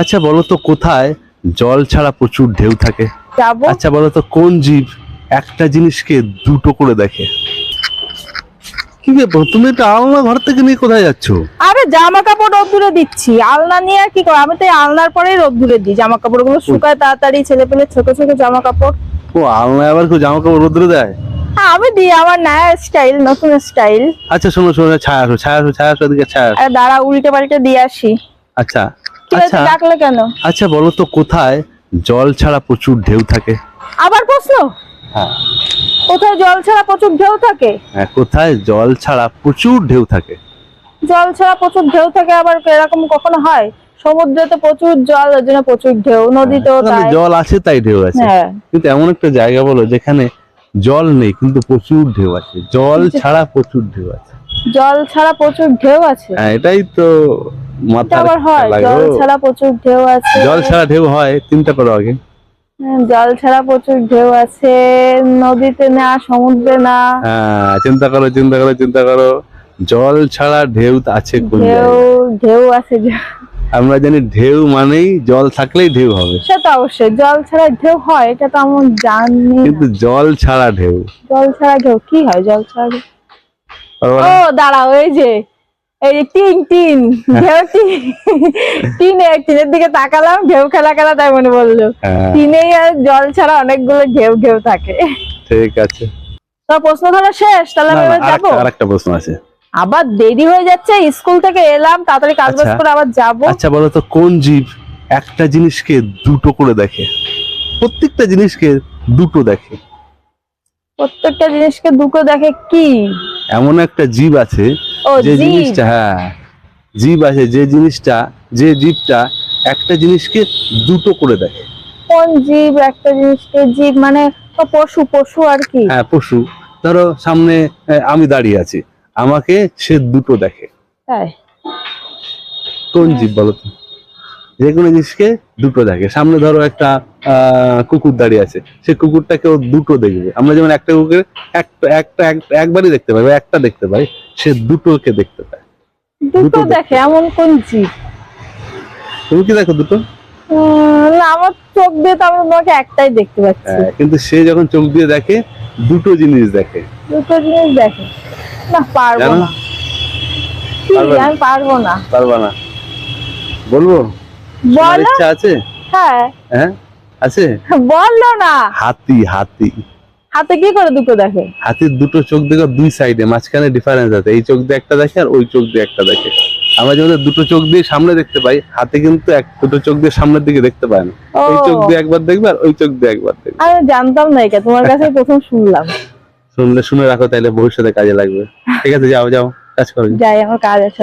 আচ্ছা বলো তো কোথায় জল ছাড়া প্রচুর ঢেউ থাকে? যাব। আচ্ছা বলো তো কোন জীব একটা জিনিসকে দুটো করে দেখে? কি ব্যাপার? তুমি এটা আলনা ঘর থেকে নিয়ে কোথায় যাচ্ছ? আরে জামা কাপড় রোদ্দুরে দিচ্ছি। আলনা নিয়ে আর কি করো? আমি তো এই আলনার পরেই রোদ্দুরে দিই। জামা কাপড়গুলো শুকায় তাড়াতাড়ি ছেলে পেলে ছোট ছোট জামা কাপড় ও আলনায় আবার কেউ জামা কাপড় রোদ্রে দেয়? হ্যাঁ, আমি দিই। আমার নয়া স্টাইল নতুন স্টাইল আচ্ছা শোনো শোনো ছায়া আসো ছায়া আসো ছায়া আসো এদিকে ছায়া আসো। আরে দাঁড়া উল্টে পাল্টে দিয়ে আসি। আচ্ছা আচ্ছা। ডাকলে কেন? আচ্ছা বলো তো কোথায়? জল ছাড়া প্রচুর ঢেউ থাকে। আবার প্রশ্ন? হ্যাঁ। কোথায় জল ছাড়া প্রচুর ঢেউ থাকে? হ্যাঁ কোথায় জল ছাড়া প্রচুর ঢেউ থাকে? জল ছাড়া প্রচুর ঢেউ থাকে আবার এরকম কখনো হয়? সমুদ্রে তো প্রচুর জল জন্য প্রচুর ঢেউ নদীতেও তাই। জল আছে তাই ঢেউ আছে। হ্যাঁ। কিন্তু এমন একটা জায়গা বলো যেখানে জল নেই কিন্তু প্রচুর ঢেউ আছে। জল ছাড়া প্রচুর ঢেউ আছে। জল ছাড়া প্রচুর ঢেউ আছে? হ্যাঁ এটাই তো আবার হয় জল ছাড়া প্রচুর ঢেউ আছে। জল ছাড়া ঢেউ হয় চিন্তা করো আগে। হ্যাঁ, জল ছাড়া প্রচুর ঢেউ আছে নদীতে না সমুদ্রে না। হ্যাঁ চিন্তা করো চিন্তা করো চিন্তা করো। জল ছাড়া ঢেউ আছে কোন ঢেউ ঢেউ আছে আমরা জানি ঢেউ মানেই জল থাকলেই ঢেউ হবে। সে তো অবশ্যই জল ছাড়া ঢেউ হয় এটা তো আমি জানি কিন্তু জল ছাড়া ঢেউ। জল ছাড়া ঢেউ কি হয় জল ছাড়া ঢেউ? ও দাঁড়াও এই যে। এই টিন টিন ঢেউ টিন। টিনে টিনের দিকে তাকালাম ঢেউ খেলা খেলা তাই মনে বলল হ্যাঁ। টিনেই আর জল ছাড়া অনেকগুলো ঢেউ ঢেউ থাকে। ঠিক আছে। তো প্রশ্ন ধরা শেষ তাহলে আমি যাব? আরেকটা আরেকটা প্রশ্ন আছে। আবার দেরি হয়ে যাচ্ছে স্কুল থেকে এলাম তাড়াতাড়ি কাজ বাজ আচ্ছা। করে আবার যাব। আচ্ছা বলো তো কোন জীব একটা জিনিসকে দুটো করে দেখে? প্রত্যেকটা জিনিসকে দুটো দেখে। প্রত্যেকটা জিনিসকে দুটো দেখে কি? এমন একটা জীব আছে যে জিনিসটা হ্যাঁ জীব আছে যে জিনিসটা যে জীবটা একটা জিনিসকে দুটো করে দেখে কোন জীব? একটা জিনিসকে জীব মানে পশু পশু আর কি? হ্যাঁ পশু। ধরো সামনে আমি দাঁড়িয়ে আছি। আমাকে সে দুটো দেখে। তাই? কোন জীব বলো যে কোনো জিনিসকে দুটো দেখে। সামনে ধরো একটা কুকুর দাঁড়িয়ে আছে। সে কুকুরটাকে ও দুটো দেখবে। আমরা যেমন একটা কুকুর একটা একটা একবারই দেখতে পাই একটা দেখতে পাই সে দুটোকে দেখতে পায়। দুটো দেখে এমন কোন জীব? তুমি কি দেখো দুটো? না আমার চোখ দিয়ে তো আমি তোমাকে একটাই দেখতে পাচ্ছি। হ্যাঁ, কিন্তু সে যখন চোখ দিয়ে দেখে দুটো জিনিস দেখে। দুটো জিনিস দেখে। না পারব না। পারবে না? আমি পারব না। পারবা না। বলব? বলো। ইচ্ছা আছে? হ্যাঁ। হ্যাঁ? আছে? বলল না। হাতি হাতি। হাতে কি করে দুটো দেখে? হাতির দুটো চোখ দেখো দুই সাইডে মাঝখানে ডিফারেন্স আছে। এই চোখ দিয়ে একটা দেখে আর ওই চোখ দিয়ে একটা দেখে। আমরা যেমন দুটো চোখ দিয়ে সামনে দেখতে পাই হাতে কিন্তু এক দুটো চোখ দিয়ে সামনের দিকে দেখতে পায় না। ও। এই চোখ দিয়ে একবার দেখবে আর ওই চোখ দিয়ে একবার দেখবে। আমি জানতাম না এটা তোমার কাছে প্রথম শুনলাম। শুনলে শুনে রাখো তাহলে ভবিষ্যতে কাজে লাগবে। ঠিক আছে যাও যাও কাজ করো। যাই আমার কাজ আছে